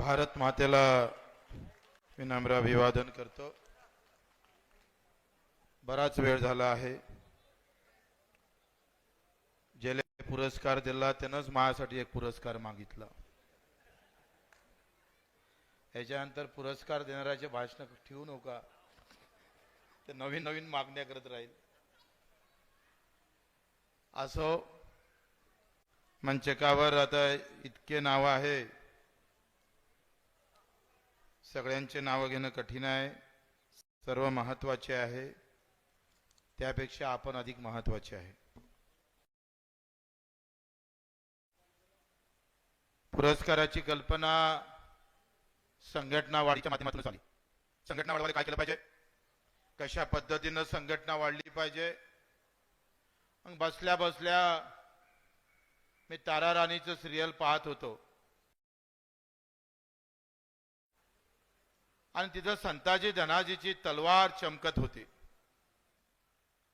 भारत मातेला विनम्र अभिवादन करतो. बराच वेळ झाला आहे. ज्याला पुरस्कार दिला त्यानंच माझ्यासाठी एक पुरस्कार मागितला. याच्यानंतर पुरस्कार देणाऱ्याचे भाषण ठेवू नका. ते नवीन नवीन मागण्या करत राहील. असो मंचकावर आता इतके नाव आहे. सगळ्यांचे नावं घेणं कठीण आहे. सर्व महत्त्वाचे आहे. त्यापेक्षा आपण अधिक महत्त्वाचे आहे. पुरस्काराची कल्पना संघटना वाढीच्या माध्यमातून झाली. संघटना वाढवायला काय केलं पाहिजे? कशा पद्धतीनं संघटना वाढली पाहिजे? मग बसल्या बसल्या मी तारा राणीचं सिरियल पाहत होतो. आणि तिथं संताजी धनाजीची तलवार चमकत होती.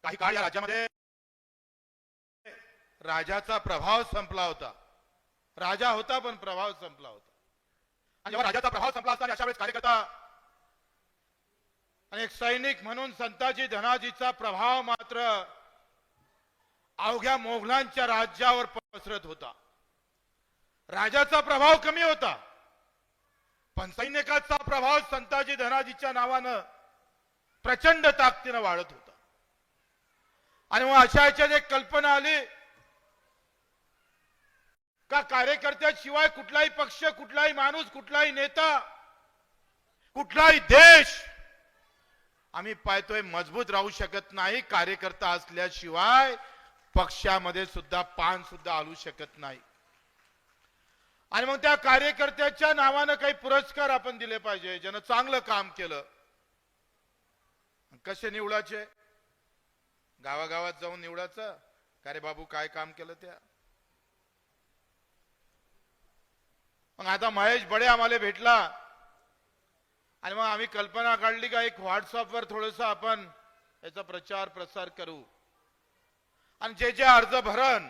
काही काळ या राज्यामध्ये राजाचा प्रभाव संपला होता. राजा होता पण प्रभाव संपला होता. आणि जेव्हा राजाचा प्रभाव संपला असताना अशा वेळेस कार्यकर्ता आणि एक सैनिक म्हणून संताजी धनाजीचा प्रभाव मात्र अवघ्या मोघलांच्या राज्यावर पसरत होता. राजाचा प्रभाव कमी होता. पण सैनिकाचा प्रभाव संताजी धनाजीच्या नावानं प्रचंड ताकदीनं वाढत होता. आणि मग अशा याच्यात एक कल्पना आली का कार्यकर्त्याशिवाय कुठलाही पक्ष कुठलाही माणूस कुठलाही नेता कुठलाही देश आम्ही पाहतोय मजबूत राहू शकत नाही कार्यकर्ता असल्याशिवाय पक्षामध्ये सुद्धा पान सुद्धा हलू शकत नाही. आणि मग त्या कार्यकर्त्याच्या नावानं काही पुरस्कार आपण दिले पाहिजे. ज्यानं चांगलं काम केलं. कसे निवडायचे? गावागावात जाऊन निवडायचं? का रे बाबू काय काम केलं त्या? मग आता महेश बडे आम्हाला भेटला. आणि मग आम्ही कल्पना काढली का एक व्हॉट्सअपवर थोडस आपण याचा प्रचार प्रसार करू. आणि जे जे अर्ज भरण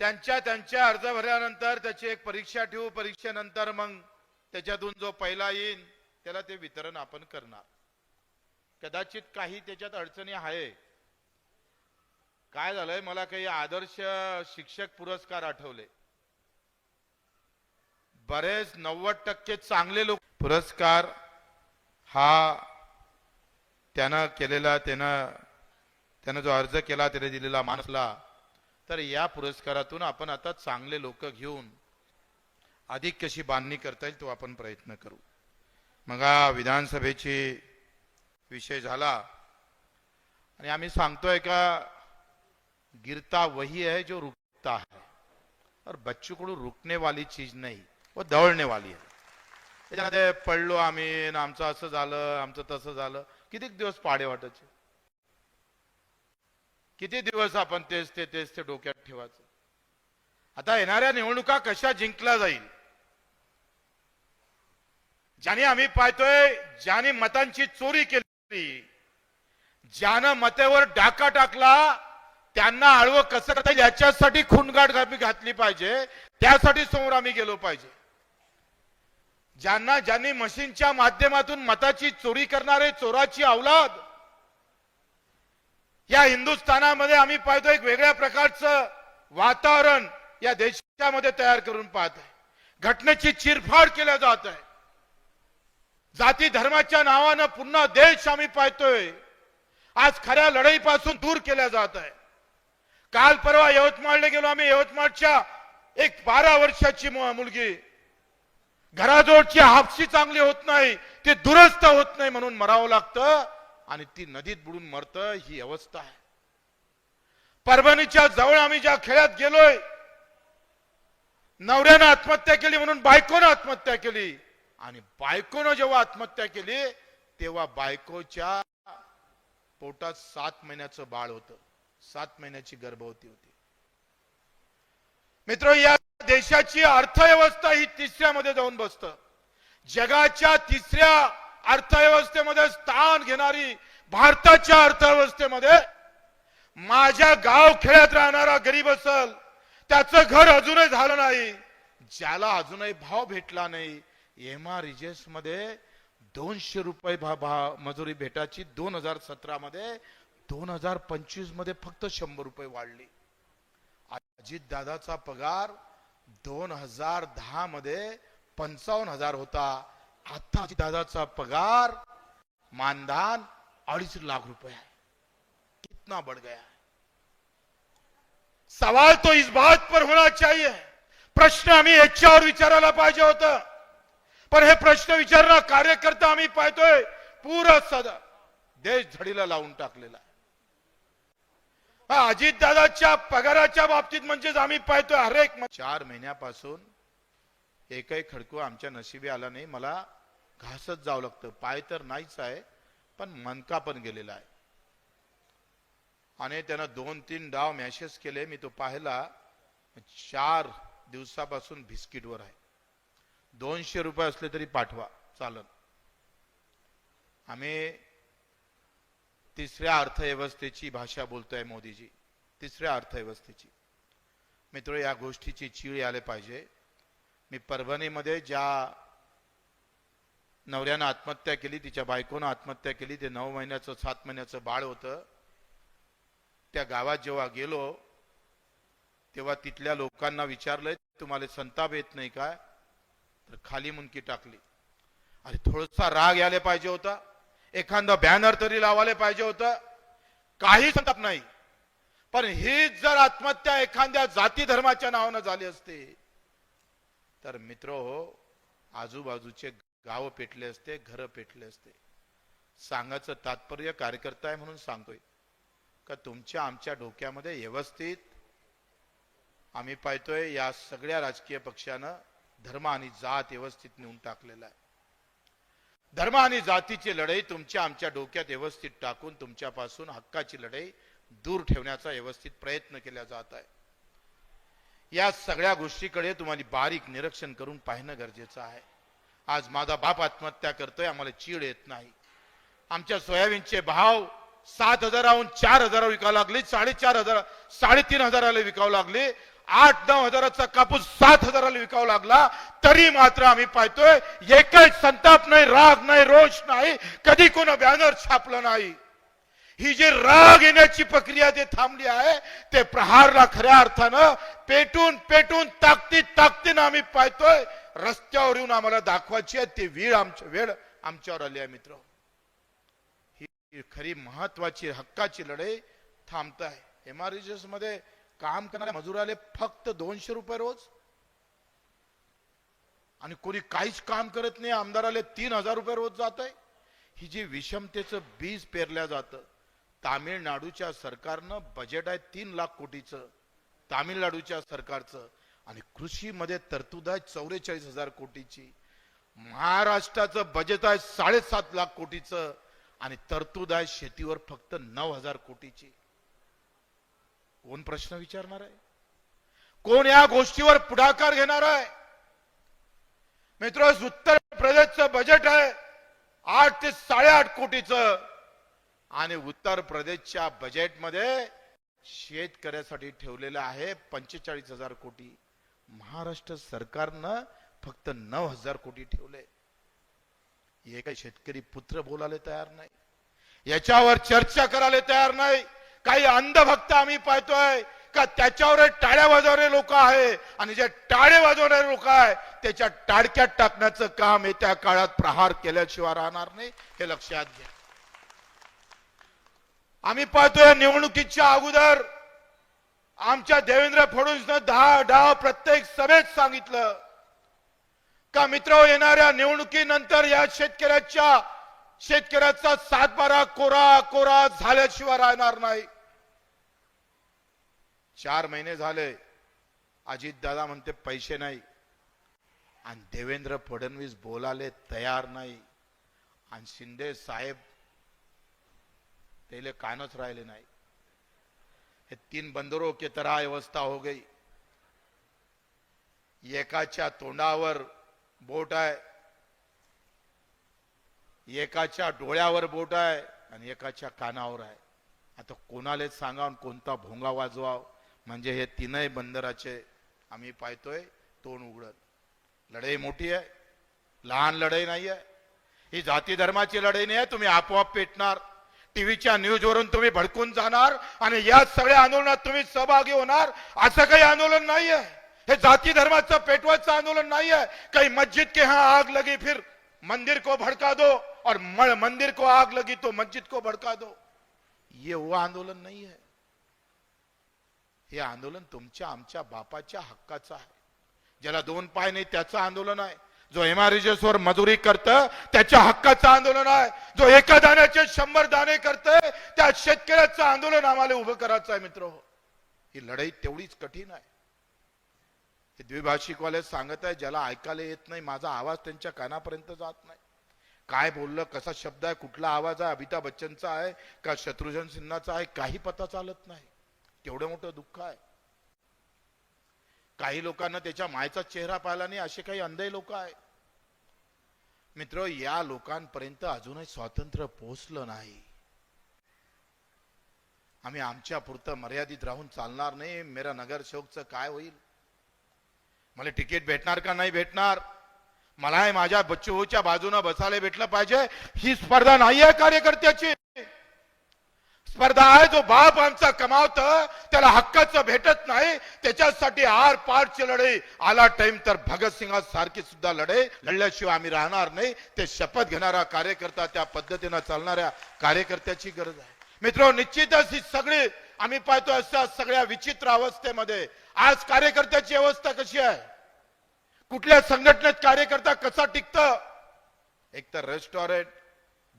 त्यांच्या त्यांच्या अर्ज भरल्यानंतर त्याची एक परीक्षा ठेवू परीक्षेनंतर मग त्याच्यातून जो पहिला येईल त्याला ते वितरण आपण करणार. कदाचित काही त्याच्यात अडचणी आहे. काय झालंय मला काही आदर्श शिक्षक पुरस्कार आठवले. बरेच नव्वद टक्के चांगले लोक पुरस्कार हा त्यानं केलेला त्यानं त्यानं जो अर्ज केला त्याने दिलेला मानसला तर या पुरस्कारातून आपण आता चांगले लोक घेऊन अधिक कशी बांधणी करता येईल तो आपण प्रयत्न करू. मग हा विधानसभेची विषय झाला. आणि आम्ही सांगतोय का गिरता वही है जो रुकता है. और बच्चों को रुकने वाली चीज नाही व दवळणे वाली आहे त्याच्यामध्ये पडलो आम्ही आमचं असं झालं आमचं तसं झालं. किती दिवस पाडे वाटायचे? किती दिवस आपण तेच ते तेच ते डोक्यात ठेवायचं? आता येणाऱ्या निवडणुका कशा जिंकल्या जाईल? ज्याने आम्ही पाहतोय ज्याने मतांची चोरी केली ज्यानं मतेवर डाका टाकला त्यांना आळवं कसं करता येईल याच्यासाठी खूनगाठ आम्ही घातली पाहिजे त्यासाठी समोर आम्ही गेलो पाहिजे. ज्यांना ज्यांनी मशीनच्या माध्यमातून मताची चोरी करणारे चोराची अवलाद या हिंदुस्थानामध्ये आम्ही पाहतो एक वेगळ्या प्रकारचं वातावरण या देशामध्ये तयार करून पाहत आहे. घटनेची चिरफाड केल्या जात आहे. जाती धर्माच्या नावानं पुन्हा देश आम्ही पाहतोय. आज खऱ्या लढाईपासून दूर केल्या जात आहे. काल परवा यवतमाळला गेलो आम्ही यवतमाळच्या एक बारा वर्षाची मु- मुलगी. घराजवळची हापशी चांगली होत नाही ते दुरुस्त होत नाही म्हणून मरावं लागतं. आणि ती नदीत बुडून मरतं ही अवस्था आहे. परभणीच्या जवळ आम्ही ज्या खेळात गेलोय नवऱ्यानं आत्महत्या केली म्हणून बायकोनं आत्महत्या केली. आणि बायकोनं जेव्हा आत्महत्या केली तेव्हा बायकोच्या पोटात सात महिन्याचं बाळ होतं. सात महिन्याची गर्भवती होती. मित्र या देशाची अर्थव्यवस्था ही तिसऱ्यामध्ये जाऊन बसत. जगाच्या तिसऱ्या अर्थव्यवस्थेमध्ये स्थान घेणारी भारताच्या अर्थव्यवस्थेमध्ये माझ्या गाव खेड्यात राहणारा गरीब असल त्याचं घर अजूनही झालं नाही ज्याला अजूनही भाव भेटला नाही एम आरमध्ये दोनशे रुपये भा भा मजुरी भेटाची दोन हजार सतरा मध्ये दोन हजार पंचवीसमध्ये फक्त शंभर रुपये वाढली. अजित दादाचा पगार दोन हजार दहा मध्ये पंचावन्न हजार होता. आता दादाचा पगार मानधन अडीच लाख रुपये है कितना बढ़ गया है. सवाल तो इस बात पर होना चाहिए। प्रश्न आम्ही याच्यावर विचारायला पाहिजे होत. पण हे प्रश्न विचारणं कार्यकर्ता आम्ही पाहतोय पुरं सदा देश झडीला लावून टाकलेला अजित दादाच्या पगाराच्या बाबतीत म्हणजेच आम्ही पाहतोय हरेक चार महिन्यापासून एकही खडकू आमच्या नशिबी आला नाही. मला घासत जावं लागतं. पाय तर नाहीच आहे पण मनका पण गेलेला आहे. आणि त्यानं दोन तीन डाव मॅसेज केले. मी तो पाहिला. चार दिवसापासून बिस्किटवर आहे. दोनशे रुपये असले तरी पाठवा. चालन. आम्ही तिसऱ्या अर्थव्यवस्थेची भाषा बोलतोय मोदीजी. तिसऱ्या अर्थव्यवस्थेची. मित्र या गोष्टीची चीळ आले पाहिजे. मी परभणीमध्ये ज्या नवऱ्यानं आत्महत्या केली तिच्या बायकोनं आत्महत्या केली ते नऊ महिन्याचं सात महिन्याचं बाळ होतं. त्या गावात जेव्हा गेलो तेव्हा तिथल्या लोकांना विचारलंय तुम्हाला संताप येत नाही काय तर खाली मुनकी टाकली. अरे थोडासा राग यायला पाहिजे होता. एखादा बॅनर तरी लावायला पाहिजे होतं. काही संताप नाही. पण हीच जर आत्महत्या एखाद्या जाती धर्माच्या नावानं झाली असते तर मित्र हो आजूबाजूचे गाव पेटले असते घर पेटले असते. सांगायचं तात्पर्य कार्यकर्ता आहे म्हणून सांगतोय. का तुमच्या आमच्या डोक्यामध्ये व्यवस्थित आम्ही पाहतोय या सगळ्या राजकीय पक्षानं धर्म आणि जात व्यवस्थित नेऊन टाकलेला आहे. धर्म आणि जातीची लढाई तुमच्या आमच्या डोक्यात व्यवस्थित टाकून तुमच्यापासून हक्काची लढाई दूर ठेवण्याचा व्यवस्थित प्रयत्न केला जात आहे. या सगळ्या गोष्टीकडे तुम्हाला बारीक निरीक्षण करून पाहणं गरजेचं आहे. आज माझा बाप आत्महत्या करतोय आम्हाला चीड येत नाही. आमच्या सोयाबीनचे भाव सात हजाराहून चार हजार विकावं लागले साडेचार हजार साडेतीन हजाराला विकावं लागले आठ नऊ हजाराचा कापूस सात हजाराला विकावा लागला तरी मात्र आम्ही पाहतोय एकच संताप नाही राग नाही रोष नाही कधी कोण बॅनर छापलं नाही. ही जी राग येण्याची प्रक्रिया ते थांबली आहे ते प्रहारला खऱ्या अर्थानं पेटून पेटून ताकदीत ताकदीनं आम्ही पाहतोय. रस्त्यावर येऊन आम्हाला दाखवायची आहे. ते वेळ आमच्या वेळ आमच्यावर आली आहे मित्र. ही खरी महत्वाची हक्काची लढाई थांबत आहे. एमआरएसमध्ये काम करणाऱ्या मजुराले फक्त दोनशे रुपये रोज. आणि कोणी काहीच काम करत नाही. आमदाराले तीन हजार रुपये रोज जात आहे ही जी विषमतेचं बीज पेरल्या जातं तामिळनाडूच्या सरकारनं बजेट आहे तीन लाख कोटीचं. तामिळनाडूच्या सरकारचं. आणि कृषीमध्ये तरतूद आहे चौवेचाळीस हजार कोटीची. महाराष्ट्राचं बजेट आहे साडेसात लाख कोटीचं. आणि तरतूद आहे शेतीवर फक्त नऊ हजार कोटीची. कोण प्रश्न विचारणार आहे? कोण या गोष्टीवर पुढाकार घेणार आहे? मित्र उत्तर प्रदेशचं बजेट आहे आठ ते साडेआठ कोटीचं. आणि उत्तर प्रदेशच्या बजेटमध्ये शेतकऱ्यासाठी ठेवलेलं आहे पंचेचाळीस हजार कोटी. महाराष्ट्र सरकारनं फक्त नऊ हजार कोटी ठेवले. हे काही शेतकरी पुत्र बोलायला तयार नाही. याच्यावर चर्चा करायला तयार नाही. काही अंधभक्त आम्ही पाहतोय का त्याच्यावर टाळ्या वाजवणारे लोक आहे आणि जे टाळे वाजवणारे लोक आहे त्याच्या टाळक्यात टाकण्याचं काम येत्या काळात प्रहार केल्याशिवाय राहणार नाही. हे लक्षात घ्या. आम्ही पाहतोय निवडणुकीच्या अगोदर आमच्या देवेंद्र फडणवीसनं दहा दहा प्रत्येक सभेत सांगितलं. का मित्र येणाऱ्या निवडणुकीनंतर या शेतकऱ्याच्या शेतकऱ्याचा सातबारा कोरा कोरा झाल्याशिवाय राहणार नाही. चार महिने झाले. अजित दादा म्हणते पैसे नाही. आणि देवेंद्र फडणवीस बोलाले तयार नाही. आणि शिंदे साहेब त्याले कानच राहिले नाही. हे तीन बंदरों की तरह अवस्था हो गई. एकाच्या तोंडावर बोट आहे. एकाच्या डोळ्यावर बोट आहे आणि एकाच्या कानावर आहे. आता कोणालाच सांगा कोणता भोंगा वाजवाव. म्हणजे हे तीनही बंदराचे आम्ही पाहतोय तोंड उघडत. लढाई मोठी आहे. लहान लढाई नाही आहे ही जाती धर्माची लढाई नाही आहे. तुम्ही आपोआप पेटणार. टीव्हीच्या न्यूजवरून तुम्ही भडकून जाणार आणि या सगळ्या आंदोलनात तुम्ही सहभागी होणार. असं काही आंदोलन नाहीये. हे जाती धर्माचं पेटवायचं आंदोलन नाहीये. है कहीं मस्जिद के यहाँ आग लगी फिर मंदिर को भड़का दो और मंदिर को आग लगी तो मस्जिद को भड़का दो. ये वो आंदोलन नहीं है हे आंदोलन तुमच्या आमच्या बापाच्या हक्काचं आहे. ज्याला दोन पाय नाही त्याचं आंदोलन आहे. जो एमआरएस वर मजुरी करतं त्याच्या हक्काचं आंदोलन आहे. जो एका दाण्याचे शंभर दाणे करतंय त्या शेतकऱ्याचं आंदोलन आम्हाला उभं करायचं आहे मित्र. ही लढाई तेवढीच कठीण आहे. हे द्विभाषिकवाले सांगत आहे ज्याला ऐकायला येत नाही माझा आवाज त्यांच्या कानापर्यंत जात नाही. काय बोललं कसा शब्द आहे कुठला आवाज आहे अमिताभ बच्चनचा आहे का शत्रुघ्न सिन्हाचा आहे काही पता चालत नाही. केवढं मोठं दुःख आहे. काही लोकांना त्याच्या मायचा चेहरा पाहिला नाही असे काही अंधे लोक आहे मित्र या लोकांपर्यंत अजूनही स्वातंत्र्य पोहोचलं नाही. आम्ही आमच्या पुरतं मर्यादित राहून चालणार नाही. मेरा नगरसेवकचं काय होईल? मला तिकीट भेटणार का नाही भेटणार? मला हे माझ्या बच्चूच्या बाजूने बसायला भेटलं पाहिजे. ही स्पर्धा नाही आहे कार्यकर्त्याची. स्पर्धा आहे जो बाप आमचा कमावत त्याला हक्काचं भेटत नाही त्याच्यासाठी आर पारची लढाई. आला टाइम तर भगतसिंगा सारखी सुद्धा लढाई. लढल्याशिवाय आम्ही राहणार नाही. ते शपथ घेणारा कार्यकर्ता त्या पद्धतीनं चालणाऱ्या कार्यकर्त्याची गरज आहे. मित्र निश्चितच ही सगळी आम्ही पाहतो अशा सगळ्या विचित्र अवस्थेमध्ये. आज कार्यकर्त्याची अवस्था कशी आहे? कुठल्या संघटनेत कार्यकर्ता कसा टिकत? एक तर restaurant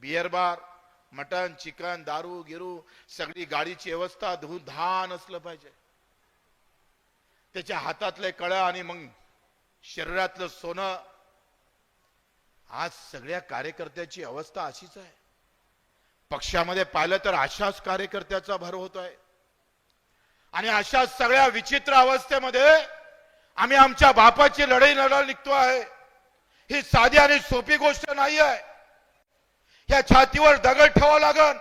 beer bar mutton chicken दारू गिरू सगळी गाडीची व्यवस्था धान असलं पाहिजे. त्याच्या हातातले कळा आणि मग शरीरातलं सोनं. आज सगळ्या कार्यकर्त्याची अवस्था अशीच आहे. पक्षामध्ये पाहिलं तर अशाच कार्यकर्त्याचा भर होत आहे आणि अशा सगळ्या विचित्र अवस्थेमध्ये आम्ही आमच्या बापाची लढाई लढा निघतो आहे. ही साधी आणि सोपी गोष्ट नाही आहे या छातीवर दगड ठेवावं लागन.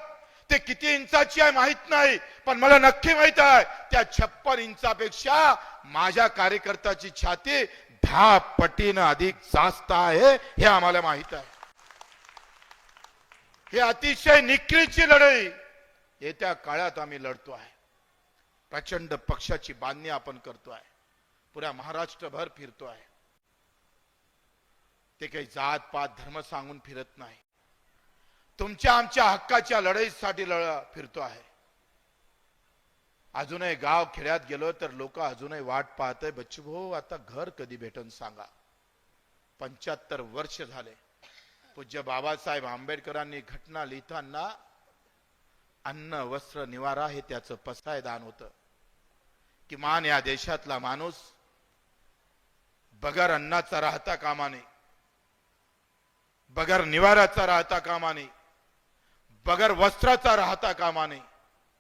ते किती इंचाची आहे माहीत नाही पण मला नक्की माहीत आहे त्या छप्पन इंचापेक्षा माझ्या कार्यकर्त्याची छाती दहा पटीनं अधिक जास्त आहे हे आम्हाला माहीत आहे. हे अतिशय निकळीची लढाई. येत्या काळात आम्ही लढतो आहे. प्रचंड पक्षाची बांधणी आपण करतो आहे. पुऱ्या महाराष्ट्रभर फिरतो आहे. ते काही जात पात धर्म सांगून फिरत नाही. तुमच्या आमच्या हक्काच्या लढाईसाठी लढ फिरतो आहे. अजूनही गाव खेड्यात गेलो तर लोक अजूनही वाट पाहतय बच्चू भाऊ आता घर कधी भेटन सांगा. पंच्याहत्तर वर्ष झाले. पूज्य बाबासाहेब आंबेडकरांनी घटना लिहिताना अन्न वस्त्र निवारा हे त्याचं पसायदान होत. होतं किमान या देशातला माणूस बगर अन्नाचा राहता कामाने बगर निवाराचा राहता कामाने बगर वस्त्राचा राहता कामा नये.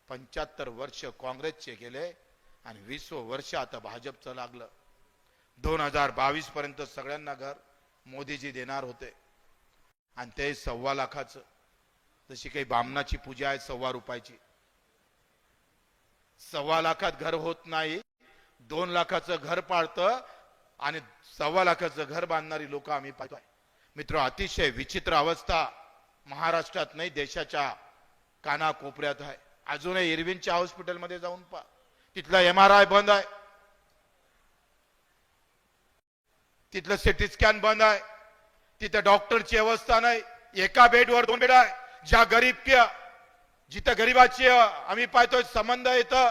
पंच्याहत्तर वर्ष काँग्रेसचे गेले आणि वीस वर्ष आता भाजपचं लागलं. दोन हजार बावीस पर्यंत सगळ्यांना घर मोदीजी देणार होते. आणि ते सव्वा लाखाचं. जशी काही बामणाची पूजा आहे सव्वा रुपयाची. सव्वा लाखात घर होत नाही. दोन लाखाचं घर पाळतं आणि सव्वा लाखाचं घर बांधणारी लोक आम्ही पाहतोय. मित्र अतिशय विचित्र अवस्था. महाराष्ट्रात नाही देशाच्या कानाकोपऱ्यात आहे. अजूनही इरविनच्या हॉस्पिटलमध्ये जाऊन पहा. तिथला एम आर आय बंद आहे. तिथलं सिटी स्कॅन बंद आहे. तिथं डॉक्टरची व्यवस्था नाही. एका बेडवर दोन बेड आहे. ज्या गरीब के जिथं गरीबाची आम्ही पाहतोय संबंध येतं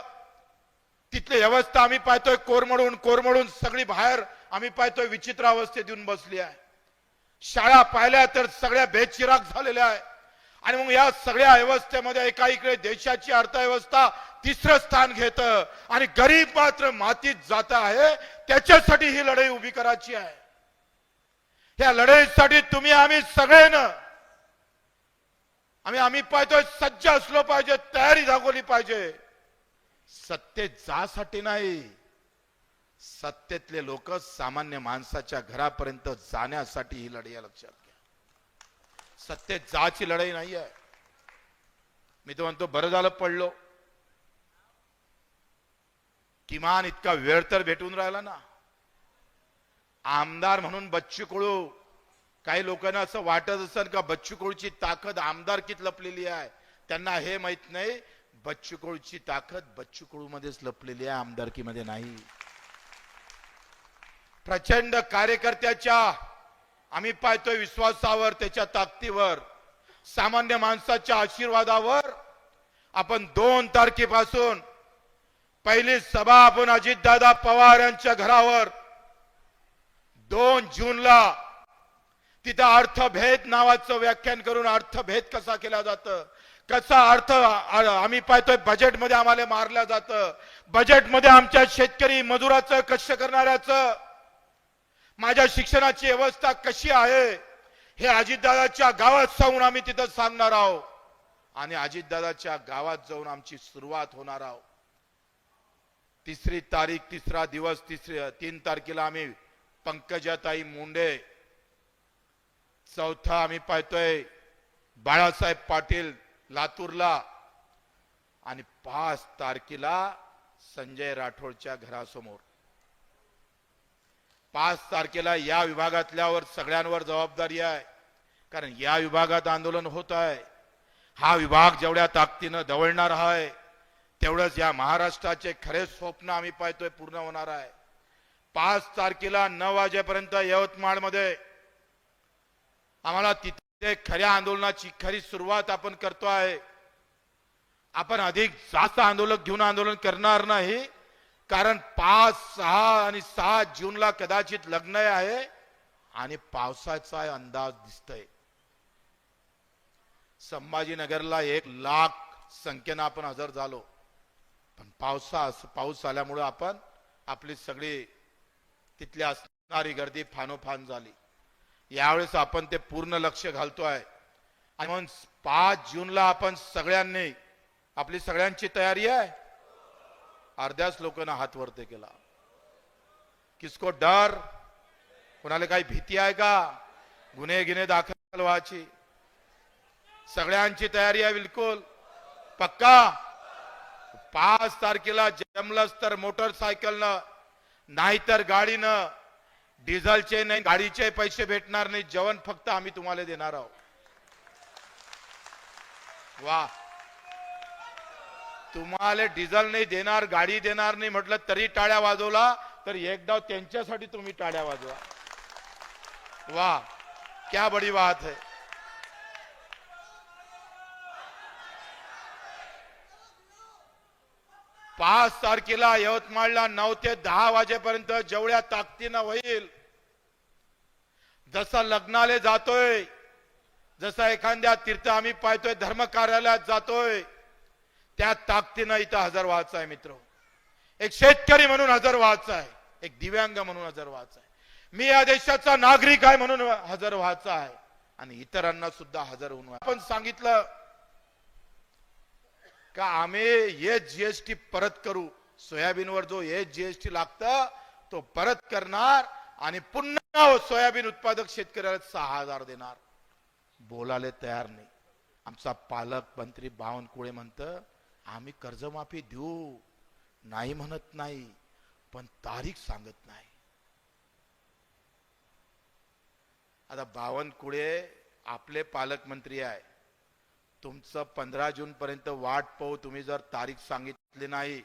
तिथली व्यवस्था आम्ही पाहतोय कोरमडून कोरमडून सगळी बाहेर आम्ही पाहतोय विचित्र अवस्थेत येऊन बसली आहे. शाळा पाहिल्या तर सगळ्या बेचिराग झालेल्या आहे. आणि मग या सगळ्या व्यवस्थेमध्ये एका इकडे देशाची अर्थव्यवस्था तिसरं स्थान घेत. आणि गरीब मात्र मातीत जात आहे. त्याच्यासाठी ही लढाई उभी करायची आहे. या लढाईसाठी तुम्ही आम्ही सगळेनं आम्ही आम्ही पाहतोय सज्ज असलो पाहिजे तयारी दाखवली पाहिजे. सत्तेत जासाठी नाही. सत्तेतले लोक सामान्य माणसाच्या घरापर्यंत जाण्यासाठी ही लढाई लक्षात घ्या. सत्तेत जाची लढाई नाही आहे. मी तो म्हणतो बरं झालं पडलो. किमान इतका वेळ तर भेटून राहिला ना. आमदार म्हणून बच्चू कोळू काही लोकांना असं वाटत असेल का बच्चू कोळूची ताकद आमदारकीत लपलेली आहे? त्यांना हे माहीत नाही बच्चू कोळूची ताकद बच्चू कडू मध्येच लपलेली आहे आमदारकीमध्ये नाही. प्रचंड कार्यकर्त्याच्या आम्ही पाहतोय विश्वासावर त्याच्या ताकदीवर सामान्य माणसाच्या आशीर्वादावर आपण दोन तारखेपासून पहिली सभा आपण अजितदादा पवार यांच्या घरावर दोन जूनला तिथं अर्थभेद नावाचं व्याख्यान करून अर्थभेद कसा केला जातं कसा अर्थ आम्ही पाहतोय बजेटमध्ये आम्हाला मारलं जातं बजेटमध्ये आमच्या शेतकरी मजुराचं कष्ट करणाऱ्याचं माझ्या शिक्षणाची व्यवस्था कशी आहे हे अजितदादाच्या गावात जाऊन आम्ही तिथं सांगणार आहोत. आणि अजितदादाच्या गावात जाऊन आमची सुरुवात होणार आहोत. तिसरी तारीख तिसरा दिवस तिसरी तीन तारखेला आम्ही पंकजाताई मुंडे चौथा आम्ही पाहतोय बाळासाहेब पाटील लातूरला आणि पाच तारखेला संजय राठोडच्या घरासमोर. पाच तारखेला या विभागातल्यावर सगळ्यांवर जबाबदारी आहे. कारण या विभागात आंदोलन होत आहे. हा विभाग जेवढ्या ताकदीनं दवळणार आहे तेवढंच या महाराष्ट्राचे खरे स्वप्न आम्ही पाहतोय पूर्ण होणार आहे. पाच तारखेला नऊ वाजेपर्यंत यवतमाळमध्ये आम्हाला तिथे खऱ्या आंदोलनाची खरी सुरुवात आपण करतो आहे. आपण अधिक जास्त आंदोलन घेऊन आंदोलन करणार नाही कारण पाच सहा आणि सहा जूनला कदाचित लग्न आहे आणि पावसाचा अंदाज दिसतोय. संभाजीनगरला एक लाख संख्येनं आपण हजर झालो. पण पावसा पाऊस आल्यामुळं आपण आपली सगळी तिथली असणारी गर्दी फानोफान झाली. यावेळेस आपण ते पूर्ण लक्ष घालतोय. आणि म्हणून पाच जूनला आपण सगळ्यांनी आपली सगळ्यांची तयारी आहे. अर्ध्याच लोकांना हात वरते केला. किसको डर? कोणाला काही भीती आहे का? गुन्हे गिन्हे दाखल व्हायची सगळ्यांची तयारी आहे बिलकुल. पक्का? पाच तारखेला जमलंच तर मोटरसायकलनं नाहीतर गाडीनं डिझेलचे नाही गाडीचे पैसे भेटणार नाही जेवण फक्त आम्ही तुम्हाला देणार आहोत. वा. तुम्हाला डिझेल नाही देणार गाडी देणार नाही म्हटलं तरी टाळ्या वाजवला तर एकदा त्यांच्यासाठी तुम्ही टाळ्या वाजवा. वा क्या बडी बात है. पाच तारखेला यवतमाळला नऊ ते दहा वाजेपर्यंत जेवढ्या ताकदीनं होईल जसा लग्नाले जातोय जसा एखाद्या तीर्थ आम्ही पाहतोय धर्म कार्यालयात जातोय त्या ताकदीनं इथं हजर व्हायचं आहे मित्र. एक शेतकरी म्हणून हजर व्हायचं आहे. एक दिव्यांग म्हणून हजर व्हायचं आहे. मी या देशाचा नागरिक आहे म्हणून हजर व्हायचं आहे. आणि इतरांना सुद्धा हजर होऊन आपण सांगितलं का आम्ही हे जीएसटी परत करू. सोयाबीनवर जो हे जीएसटी लागतं तो परत करणार आणि पुन्हा सोयाबीन उत्पादक शेतकऱ्याला सहा हजार देणार. बोलायला तयार नाही. आमचा पालक मंत्री बावनकुळे म्हणतं आम्ही कर्जमाफी देऊ नाही म्हणत नाही पण तारीख सांगत नाही. आता बावनकुळे आपले पालकमंत्री आहे. तुमचं पंधरा जून पर्यंत वाट पाहू तुम्ही जर तारीख सांगितली नाही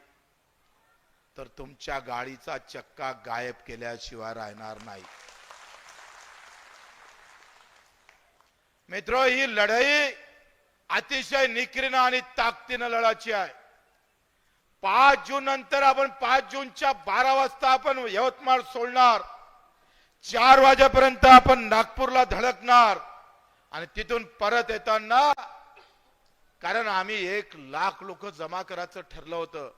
तर तुमच्या गाडीचा चक्का गायब केल्याशिवाय राहणार नाही. मित्र ही लढाई अतिशय निकरीनं आणि ताकदीनं लढायची आहे. पाच जून नंतर आपण पाच जूनच्या बारा वाजता आपण यवतमाळ सोडणार. चार वाजेपर्यंत आपण नागपूरला धडकणार. आणि तिथून परत येताना कारण आम्ही एक लाख लोक जमा करायचं ठरलं होतं.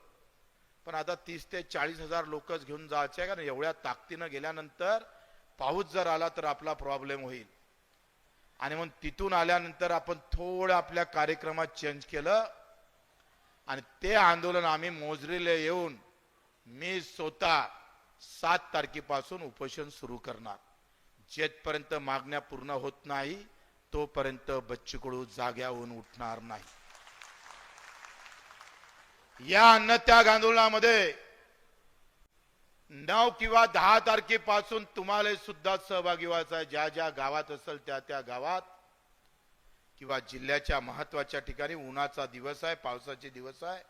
पण आता तीस ते चाळीस हजार लोकच घेऊन जायचे कारण एवढ्या ताकदीनं गेल्यानंतर पाऊस जर आला तर आपला प्रॉब्लेम होईल. आणि मग तिथून आल्यानंतर आपण थोडं आपल्या कार्यक्रमात चेंज केलं. आणि ते आंदोलन आम्ही मोजरीला येऊन मी स्वतः सात तारखेपासून उपोषण सुरू करणार. जेथपर्यंत मागण्या पूर्ण होत नाही तोपर्यंत बच्चू कडू जाग्याहून उठणार नाही. या अन्नत्याग आंदोलनामध्ये नऊ किंवा दहा तारखेपासून तुम्हाला सुद्धा सहभागी व्हायचा आहे. ज्या ज्या गावात असेल त्या त्या गावात किंवा जिल्ह्याच्या महत्त्वाच्या ठिकाणी उन्हाचा दिवस आहे पावसाचे दिवस आहे.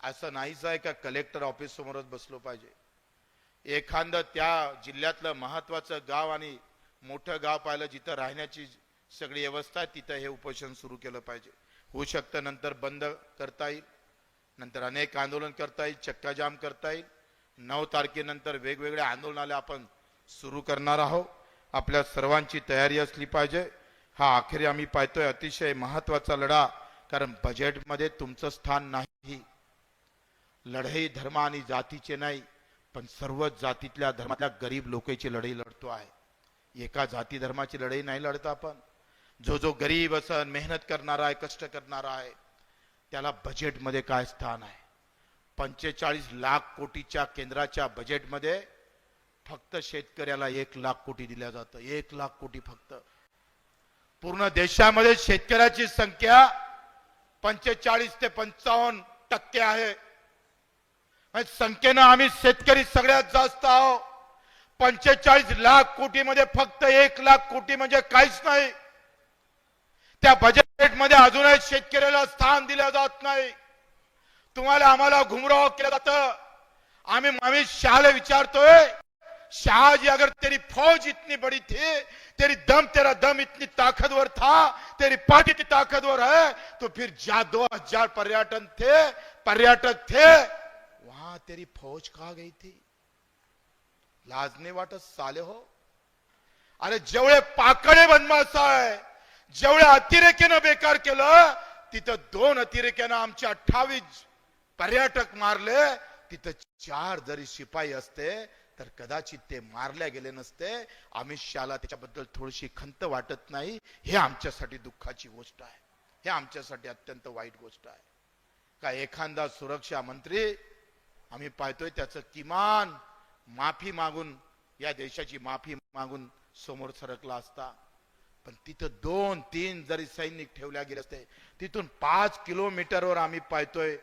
असं नाहीच आहे का कलेक्टर ऑफिस समोरच बसलो पाहिजे? एखादं त्या जिल्ह्यातलं महत्वाचं गाव आणि मोठं गाव पाहिलं जिथं राहण्याची सगळी व्यवस्था आहे तिथं हे उपोषण सुरू केलं पाहिजे. होऊ शकतं नंतर बंद करता येईल नंतर अनेक आंदोलन करता येईल चक्काजाम करता येईल. नऊ तारखेनंतर वेगवेगळ्या आंदोलनाला आपण सुरू करणार आहोत. आपल्या सर्वांची तयारी असली पाहिजे. हा अखेर आम्ही पाहतोय अतिशय महत्त्वाचा लढा कारण बजेटमध्ये तुमचं स्थान नाही. लढाई धर्म आणि जातीचे नाही पण सर्वच जातीतल्या धर्मातल्या गरीब लोकांची लढाई लढतो आहे. एका जाती धर्माची लढाई नाही लढत आपण. जो जो गरीब असन मेहनत करणारा आहे कष्ट करणारा आहे त्याला बजेटमध्ये काय स्थान आहे? पंचेचाळीस लाख कोटीच्या केंद्राच्या बजेटमध्ये फक्त शेतकऱ्याला एक लाख कोटी दिल्या जातं. एक लाख कोटी फक्त. पूर्ण देशामध्ये शेतकऱ्याची संख्या पंचेचाळीस ते पंचावन्न टक्के आहे. संख्येनं आम्ही शेतकरी सगळ्यात जास्त आहोत. पंचेचाळीस लाख कोटीमध्ये फक्त एक लाख कोटी म्हणजे काहीच नाही. त्या बजेटमध्ये अजूनही शेतकऱ्याला स्थान दिलं जात नाही. तुम्हाला आम्हाला घुमराव केलं जातं. आम्ही आम्ही शहाला विचारतोय शाहजी अगर तेरी फौज इतनी बड़ी थी तेरी दम तेरा दम इतनी ताकतवर था तेरी पार्टी इतनी ताकतवर है तो फिर जा दो हजार पर्यटन थे पर्यटक थे वहां तेरी फौज कहा गई थी? लाजने वाटत साले हो। अरे जेवढे पाकडे बनमास आहे जेवढ्या अतिरेक्यानं बेकार केलं तिथं दोन अतिरेक्यानं आमचे अठ्ठावीस पर्यटक मारले तिथं चार जरी शिपाई असते तर कदाचित ते मारल्या गेले नसते. अमित शहाला त्याच्याबद्दल थोडीशी खंत वाटत नाही. हे आमच्यासाठी दुःखाची गोष्ट आहे. हे आमच्यासाठी अत्यंत वाईट गोष्ट आहे. का एखादा सुरक्षा मंत्री आम्ही पाहतोय त्याचं किमान माफी मागून या देशाची माफी मागून समोर सरकला असता. पण तिथं दोन तीन जरी सैनिक ठेवल्या गेले असते तिथून पाच किलोमीटरवर आम्ही पाहतोय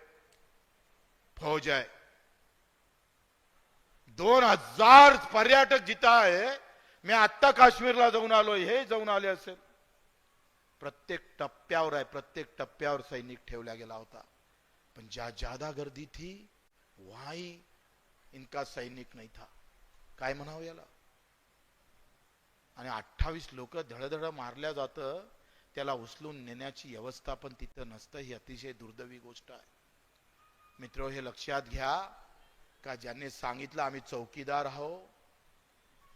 फौज आहे. दोन हजार पर्यटक जिथं आहे मी आत्ता काश्मीरला जाऊन आलो हे जाऊन आले असेल. प्रत्येक टप्प्यावर आहे प्रत्येक टप्प्यावर सैनिक ठेवला गेला होता. पण ज्या ज्यादा गर्दी थी वाई इनका सैनिक नाही था. काय म्हणावं याला? आणि अठ्ठावीस लोक धडधड मारल्या जातं त्याला उचलून नेण्याची व्यवस्था पण तिथं नसतं ही अतिशय दुर्दैवी गोष्ट आहे. मित्र हे लक्षात घ्या का ज्यांनी सांगितलं आम्ही चौकीदार आहो.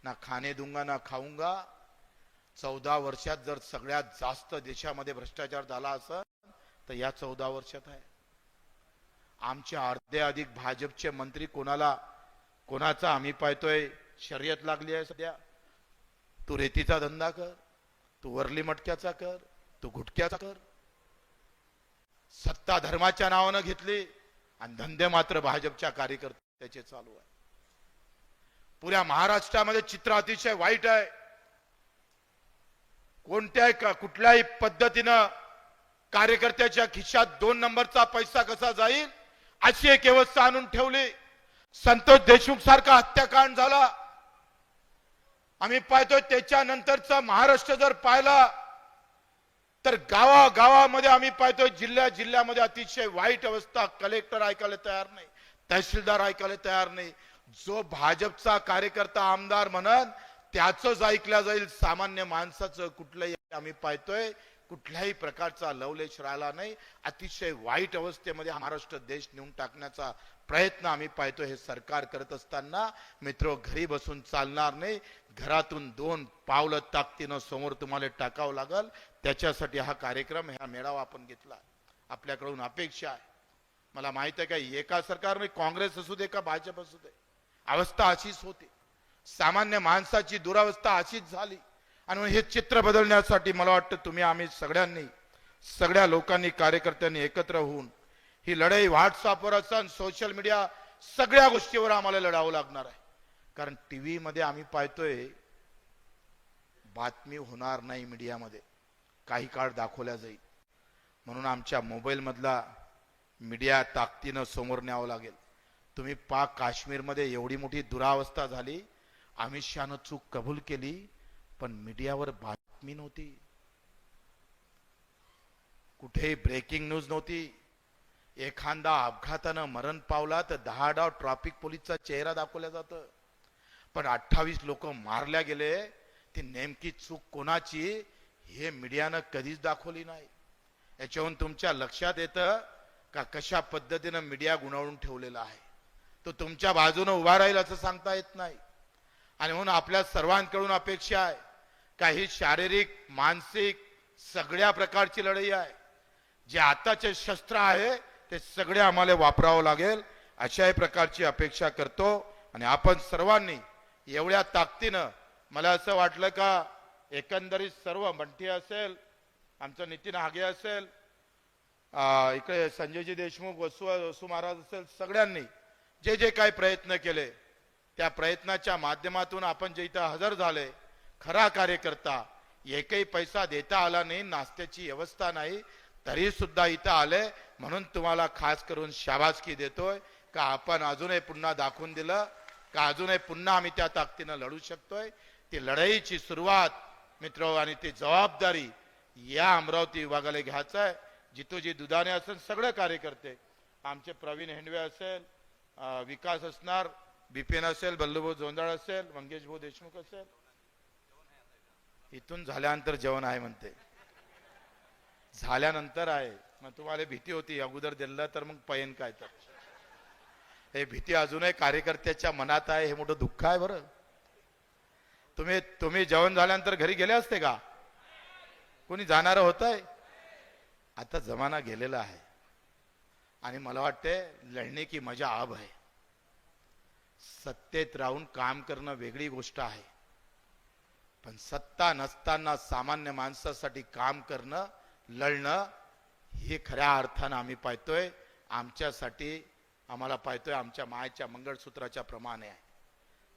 ना खाणे दुंगा ना खाऊंगा. चौदा वर्षात जर सगळ्यात जास्त देशामध्ये भ्रष्टाचार झाला असं तर या चौदा वर्षात आहे. आमच्या अर्धे अधिक भाजपचे मंत्री कोणाला कोणाचा आम्ही पाहतोय शर्यत लागली आहे सध्या. तू रेतीचा धंदा कर तू वरली मटक्याचा कर तू गुटक्याचा कर. सत्ता धर्माच्या नावानं घेतली आणि धंदे मात्र भाजपच्या कार्यकर्त्याचे चालू आहे. पुऱ्या महाराष्ट्रामध्ये चित्र अतिशय वाईट आहे. कोणत्याही का कुठल्याही पद्धतीनं कार्यकर्त्याच्या खिशात दोन नंबरचा पैसा कसा जाईल अशी एक व्यवस्था आणून ठेवली. संतोष देशमुख सारखा हत्याकांड झाला. आम्ही पाहतोय त्याच्यानंतरचा महाराष्ट्र जर पाहिला तर गावा गावामध्ये आम्ही पाहतोय जिल्ह्या जिल्ह्यामध्ये अतिशय वाईट अवस्था. कलेक्टर ऐकायला तयार नाही तहसीलदार ऐकायला तयार नाही. जो भाजपचा कार्यकर्ता आमदार म्हणत त्याचंच ऐकलं जाईल. सामान्य माणसाचं कुठलंही आम्ही पाहतोय कुठल्याही प्रकारचा लवलेश राहिला नाही. अतिशय वाईट अवस्थेमध्ये महाराष्ट्र देश नेऊन टाकण्याचा प्रयत्न आम्ही पाहतोय हे सरकार करत असताना. मित्र घरी बसून चालणार नाही. घरातून दोन पावलं ताकदीनं समोर तुम्हाला टाकावं लागल. त्याच्यासाठी हा कार्यक्रम हा मेळावा आपण घेतला. आपल्याकडून अपेक्षा आहे. मला माहीत आहे का एका सरकारने काँग्रेस असू दे का भाजप असू दे अवस्था अशीच होती. सामान्य माणसाची दुरावस्था अशीच झाली. आणि हे चित्र बदलण्यासाठी मला वाटतं तुम्ही आम्ही सगळ्यांनी सगळ्या लोकांनी कार्यकर्त्यांनी एकत्र होऊन ही लढाई व्हॉट्सअपवर असन सोशल मीडिया सगळ्या गोष्टीवर आम्हाला लढावं लागणार आहे. कारण टीव्ही मध्ये आम्ही पाहतोय बातमी होणार नाही मीडियामध्ये. काही काळ दाखवल्या जाईल. म्हणून आमच्या मोबाईल मधला मीडिया ताकदीनं समोर न्यावं लागेल. तुम्ही पाक काश्मीरमध्ये एवढी मोठी दुरावस्था झाली अमित शहानं चूक कबूल केली पण मीडियावर बातमी नव्हती. कुठेही ब्रेकिंग न्यूज नव्हती. एखादा अपघातानं मरण पावला तर दहा डाव ट्रॅफिक पोलीसचा चेहरा दाखवला जातं. पण अठ्ठावीस लोक मारल्या गेले ती नेमकी चूक कोणाची हे मीडियानं कधीच दाखवली नाही. याच्याहून तुमच्या लक्षात येतं का कशा पद्धतीनं मीडिया गुणावून ठेवलेला आहे? तो तुमच्या बाजूनं उभा राहील असं सांगता येत नाही. आणि म्हणून आपल्या सर्वांकडून अपेक्षा आहे काही शारीरिक मानसिक सगळ्या प्रकारची लढाई आहे. जे आताचे शस्त्र आहे ते सगळे आम्हाला वापरावं लागेल अशाही प्रकारची अपेक्षा करतो. आणि आपण सर्वांनी एवढ्या ताकदीनं मला असं वाटलं का एकंदरीत सर्व मंठी असेल आमचं नितीन हागे असेल इकडे संजयजी देशमुख वसू वसू महाराज असेल सगळ्यांनी जे जे काही प्रयत्न केले त्या प्रयत्नाच्या माध्यमातून आपण जे इथं हजर झाले खरा कार्यकर्ता एकही पैसा देता आला नाही नाश्त्याची व्यवस्था नाही तरी सुद्धा इथं आले म्हणून तुम्हाला खास करून शाबासकी देतोय का आपण अजूनही पुन्हा दाखवून दिलं का अजूनही पुन्हा आम्ही त्या ताकदीनं लढू शकतोय? ती लढाईची सुरुवात मित्र आणि ती जबाबदारी या अमरावती विभागाला घ्यायचं आहे जितोजी दुधाने असेल सगळं कार्यकर्ते आमचे प्रवीण हेंडवे असेल विकास असणार बिपिन असेल बल्लूभाऊ जोंदाळ असेल मंगेश भाऊ देशमुख असेल. इथून झाल्यानंतर जेवण आहे म्हणते. झाल्यानंतर आहे. मग तुम्हाला भीती होती अगोदर दिलं तर मग पयन काय तर. हे भीती अजूनही कार्यकर्त्याच्या मनात आहे हे मोठं दुःख आहे बरं. तुम्ही तुम्ही जेवण झाल्यानंतर घरी गेले असते का? कोणी जाणार होत आहे आता जमाना गेलेला आहे. आणि मला वाटते लढणे की मजा आब आहे. सत्तेत राहून काम करणं वेगळी गोष्ट आहे. पण सत्ता नसताना सामान्य माणसासाठी काम करणं लढणं हे खऱ्या अर्थानं आम्ही पाहतोय आमच्यासाठी आम्हाला पाहतोय आमच्या मायच्या मंगळसूत्राच्या प्रमाणे आहे.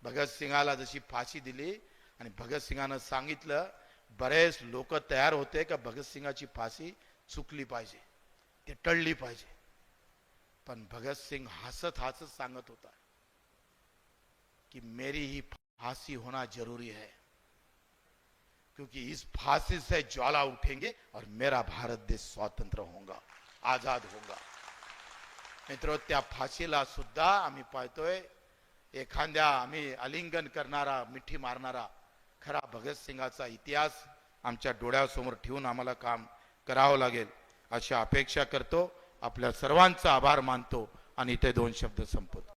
भगतसिंगाला जशी फाशी दिली आणि भगतसिंगानं सांगितलं बरेच लोक तयार होते का भगतसिंगाची फाशी चुकली पाहिजे ते टळली पाहिजे. पण भगतसिंग हसत हसत सांगत होता कि मेरी ही फांसी होना जरूरी है क्योंकि इस फांसी से ज्वाला उठेंगे और मेरा भारत देश स्वतंत्र होगा आजाद होगा। मित्रो त्या फाशीला सुद्धा आम्ही पाहतोय. एखाद्या आम्ही आलिंगन करणारा मिठी मारणारा खरा भगतसिंगाचा इतिहास आमच्या डोळ्यासमोर ठेवून आम्हाला काम करावं लागेल अशी अपेक्षा करतो. आपल्या सर्वांचा आभार मानतो आणि इथे दोन शब्द संपवतो.